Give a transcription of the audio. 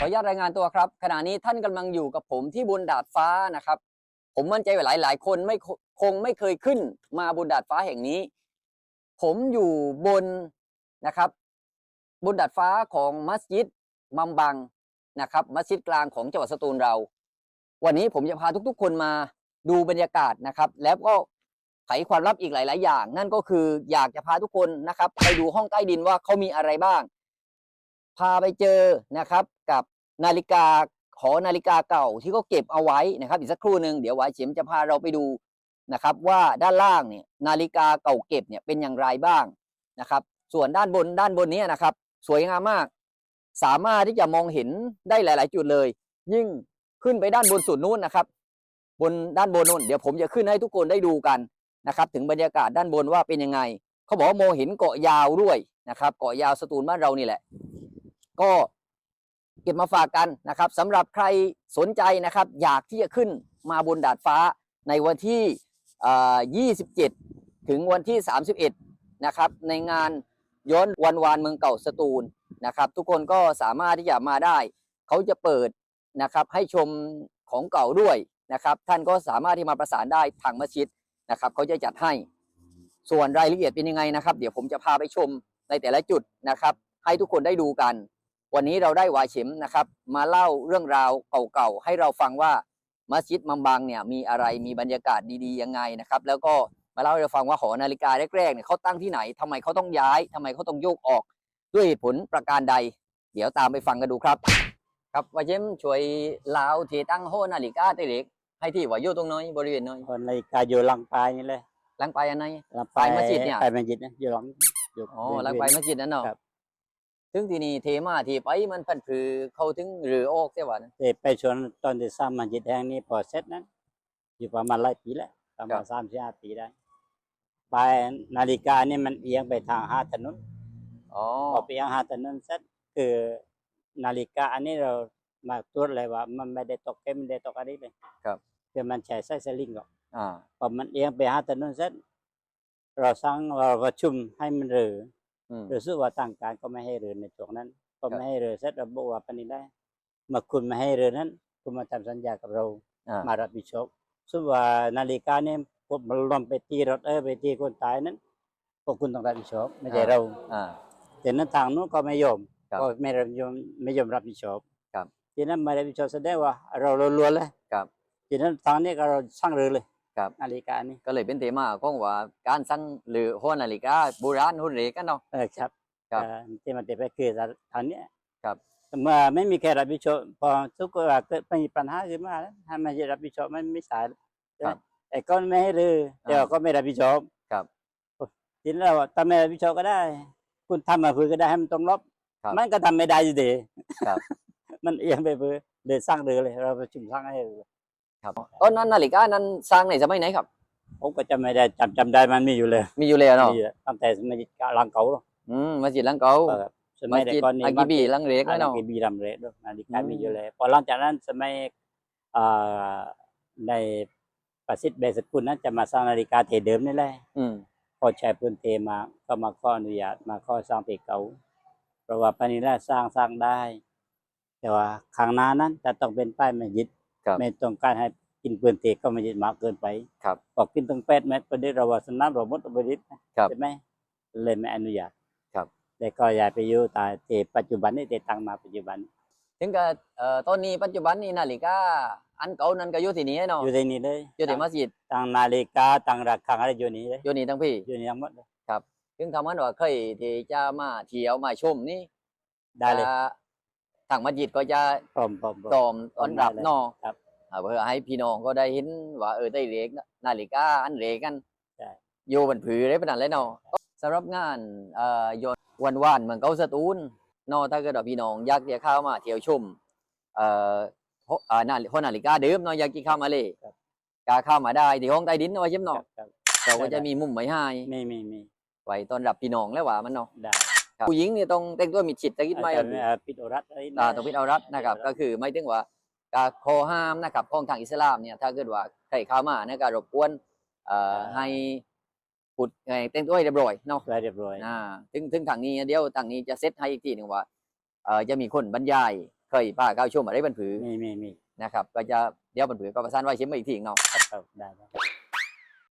ขออนุญาตรายงานตัวครับ ขณะนี้ท่านกำลังอยู่กับผมที่บนดาดฟ้านะครับ ผมมั่นใจว่าหลายหลายๆคนไม่คงไม่เคยขึ้นมาบนดาดฟ้าแห่งนี้ ผมอยู่บนนะครับ บนดาดฟ้าของมัสยิดมัมบังนะครับ มัสยิดกลางของจังหวัดสตูลเรา วันนี้ผมจะพาทุกๆ คนมาดูบรรยากาศนะครับ แล้วก็ไขความลับอีกหลาย ๆ อย่าง นั่นก็คืออยากจะพาทุกคนนะครับ ไปดูห้องใต้ดินว่าเขามีอะไรบ้าง พาไปเจอนะครับกับนาฬิกาขอนาฬิกาเก่าที่เขาเก็บเอาไว้นะครับอีกสักครู่หนึ่งเดี๋ยววายเฉียมจะพาเราไปดูนะครับว่าด้านล่างเนี่ยนาฬิกาเก่าเก็บเนี่ยเป็นอย่างไรบ้างนะครับ ส่วนด้านบนด้านบนนี้นะครับ สวยงามมาก สามารถที่จะมองเห็นได้หลาย ๆ จุดเลย ยิ่งขึ้นไปด้านบนสุดนู้นนะครับ บนด้านบนนู้นเดี๋ยวผมจะขึ้นให้ทุกคนได้ดูกันนะครับ ถึงบรรยากาศด้านบนว่าเป็นยังไง เขาบอกว่ามองเห็นเกาะยาวด้วยนะครับ เกาะยาวสตูลบ้านเรานี่แหละ ก็เก็บมาฝากกันนะครับสำหรับใครสนใจนะครับ อยากที่จะขึ้นมาบนดาดฟ้าในวันที่ 27 ถึงวันที่ 31 นะครับ ในงานย้อนวันวานเมืองเก่าสตูลนะครับ ทุกคนก็สามารถที่จะมาได้ เขาจะเปิดนะครับให้ชมของเก่าด้วยนะครับ ท่านก็สามารถที่มาประสานได้ทางมัสยิดนะครับเขาจะจัดให้ส่วนรายละเอียดเป็นยังไงนะครับ เดี๋ยวผมจะพาไปชมในแต่ละจุดนะครับ ให้ทุกคนได้ดูกัน วันนี้เราได้วายเข็มนะครับ มาเล่าเรื่องราวเก่าๆให้เราฟังว่ามัสยิดมัมบังเนี่ยมีอะไรมีบรรยากาศดีๆยังไงนะครับ แล้วก็มาเล่าให้เราฟังว่าหอนาฬิกาแรกๆเนี่ยเขาตั้งที่ไหนทำไมเขาต้องย้ายทำไมเขาต้องโยกออกด้วยเหตุผลประการใด เดี๋ยวตามไปฟังกันดูครับ ครับวายเข็มช่วยเล่าที่ตั้งหอนาฬิกาเตเล็กให้ที่ว่าอยู่ตรงน้อยบริเวณน้อยคนนาฬิกาอยู่หลังปลายนี่เลยหลังไปอันไหนหลังปลายมัสยิดเนี่ยปลายมัสยิดนะอยู่หลังอยู่อ๋อหลังไปมัสยิดนั่นเนาะครับ ถึงที่นี่เทมาที่ไปมันพันผือเขาถึงหรือออกเสียว่านะแต่ไปชวนตอนที่สร้างมัสยิดแห่งนี้พอเสร็จนั้น อยู่ประมาณหลายปีแล้วประมาณสามสี่ห้าปีได้ปลายนาฬิกานี่มันเอียงไปทางหาดถนนอ๋อพอไปเอียงหาดถนนเสร็จคือนาฬิกาอันนี้เรามาตรวจเลยว่า มันไม่ได้ตกเกมไม่ได้ตกอะไรเลยครับคือมันใช้ไส้สลิงหรอกอ่าพอมันเอียงไปหาถนนเสร็จเราสั่งเราประชุมให้มันเรือ อืมรู้สึกว่าต่างการก็ไม่ให้เรือในช่วงนั้นพอครับไม่ให้เรือเสร็จเราบอกว่าปานนี้ได้เมาคุณไม่ให้เรือนั้น คุณมาทำสัญญากับเราอ่ามารับผิดชอบซึ่งว่านาฬิกาเนี่ยพวกมันลมไปตีรถเออไปตีคนตายนั้นพวกคุณต้องรับผิดชอบไม่ใช่เราอ่าแต่นั้นทางนู้นก็ไม่ยอมครับก็ไม่รับยอมไม่ยอมรับผิดชอบครับทีนั้นไม่รับผิดชอบแสดงว่า เราล้วนๆเลยครับทีนั้นทางนี้ก็เราสร้างเรือเลย ครับ นาฬิกานี่ก็เลยเป็นเทมาของว่าการสั่งหรือหอนาฬิกาโบราณหุ่นเหล็กกันเนาะ เออครับครับเอ่อที่มันจะไปคือทางเนี้ยครับ เมื่อไม่มีใครรับผิดชอบพอทุกคนว่าเกิดมีปัญหาขึ้นมาแล้วถ้าไม่รับผิดชอบมันไม่สายครับ ไอ้ก้อนไม่ให้รือเดี๋ยวอ่าก็ไม่รับผิดชอบครับทีนี้เราทำไม่รับผิดชอบก็ได้ คุณทำมาเพื่อก็ได้ให้มันตรงรอบครับมันก็ทำไม่ได้อยู่ดีครับ มันเอียงไปเพื่อเลยสร้างเรือเลย เราประชุมสร้างให้เรือ ครับตอนนั้นนาฬิกานั้นสร้างในสมัยไหนครับ ผมก็จำไม่ได้จำจำได้มันมีอยู่เลยมีอยู่แล้วเนาะมีอยู่ตั้งแต่สมัยหลังเก่าหรอกอืมมัสยิดหลังเก่าเออสมัมัยสแต่ยิดก่อนนี้อากิบีหลังเหล็กอาแล้วราเนาะเกบีรำเรด้วยนาฬิกาอืม มีอยู่เลยพอหลังจากนั้นสมัยอ่าในประสิทธิ์เบสกุลนั้นจะมาสร้างนาฬิกาเทเดิมนี่แหละ อืมพอใช้พื้นเทมาก็มาขออนุญาตมาขอสร้างเพเก่าเพราะว่าปานิลาสร้างสร้างได้ แต่ว่าข้างหน้านั้นจะต้องเป็นป้ายมัสยิด ครับไม่ต้องการให้กินพื้นเทก็มัสยิดมากเกินไปครับพอกินตั้งแปดเมตรประเดี๋ยวเราว่าสนามเราหมดประเดี๋ยวนะครับใช่ไหมเลยไม่อนุญาตครับแต่ก็ย้ายไปอยู่แต่เทปัจจุบันนี่เทตั้งมาปัจจุบันถึงกับเอ่อตอนนี้ปัจจุบันนี้นาฬิกาอันเก่านั้นก็อยู่ที่นี่เนาะอยู่ในนี้เลยอยู่ที่มัสยิดตั้งนาฬิกาตั้งระฆังอะไรอยู่นี่เลยอยู่นี่ทั้งพี่อยู่นี่ทั้งหมดเลยถึงทำมันว่าเคยที่จะมาเที่ยวมาชมนี่ได้เลยจะ ทางมัสยิดก็จะพร้อมพร้อมพร้อม ตอมต้อนรับได้เลยเนาะครับอ่าเพื่อให้พี่น้องก็ได้เห็นว่าเออได้เล็กนาฬิกาอันเล็กกันใช่ อยู่บนผือได้ปานนั้นเลยเนาะสำหรับงานเอ่อย้อนวันวานๆเมืองเกาสตูลเนาะถ้าเกิดว่าพี่น้องอยากจะเข้ามาเที่ยวชมเอ่อเพราะอ่านาฬิเพราะนาฬิกาเดิมเนาะอยากกินข้าวมาเลยกาเข้ามาได้ที่ห้องใต้ดินเนาะว่าใช่ไหมครัเนาะบครับ เราก็ได้จะมีมุมไว้ให้มีมีมีไว้ต้อนรับพี่น้องแล้วว่ามันเนาะได้ครับ ผู้หญิงเนี่ยต้องแต่งตัวมีชิดตะกิดไหมอาจารย์เอ่อปิดโอรัตอะไรอ่าต้องพิดเอารัดนะครับพิดก็เอารัดคือไม่ถึงว่าการข้อห้ามนะครับของทางอิสลามเนี่ยถ้าเกิดว่าใครเข้ามาเนี่ยก็รบกวนเอ่อให้ปุดให้แต่งตัวให้เรียบร้อยเนาะไว้เรียบร้อยอ่าถึงถึงทางนี้เดี๋ยวทางนี้จะเซตให้อีกทีหนึ่งว่าเอ่อจะมีคนบรรยายเคยพาเข้าชมอะไรบันผือมีมีมีนะครับ ก็จะเดี๋ยวบันผือก็ประสานไว้เช็มมาอีกทีเนาะครับครับได้ได้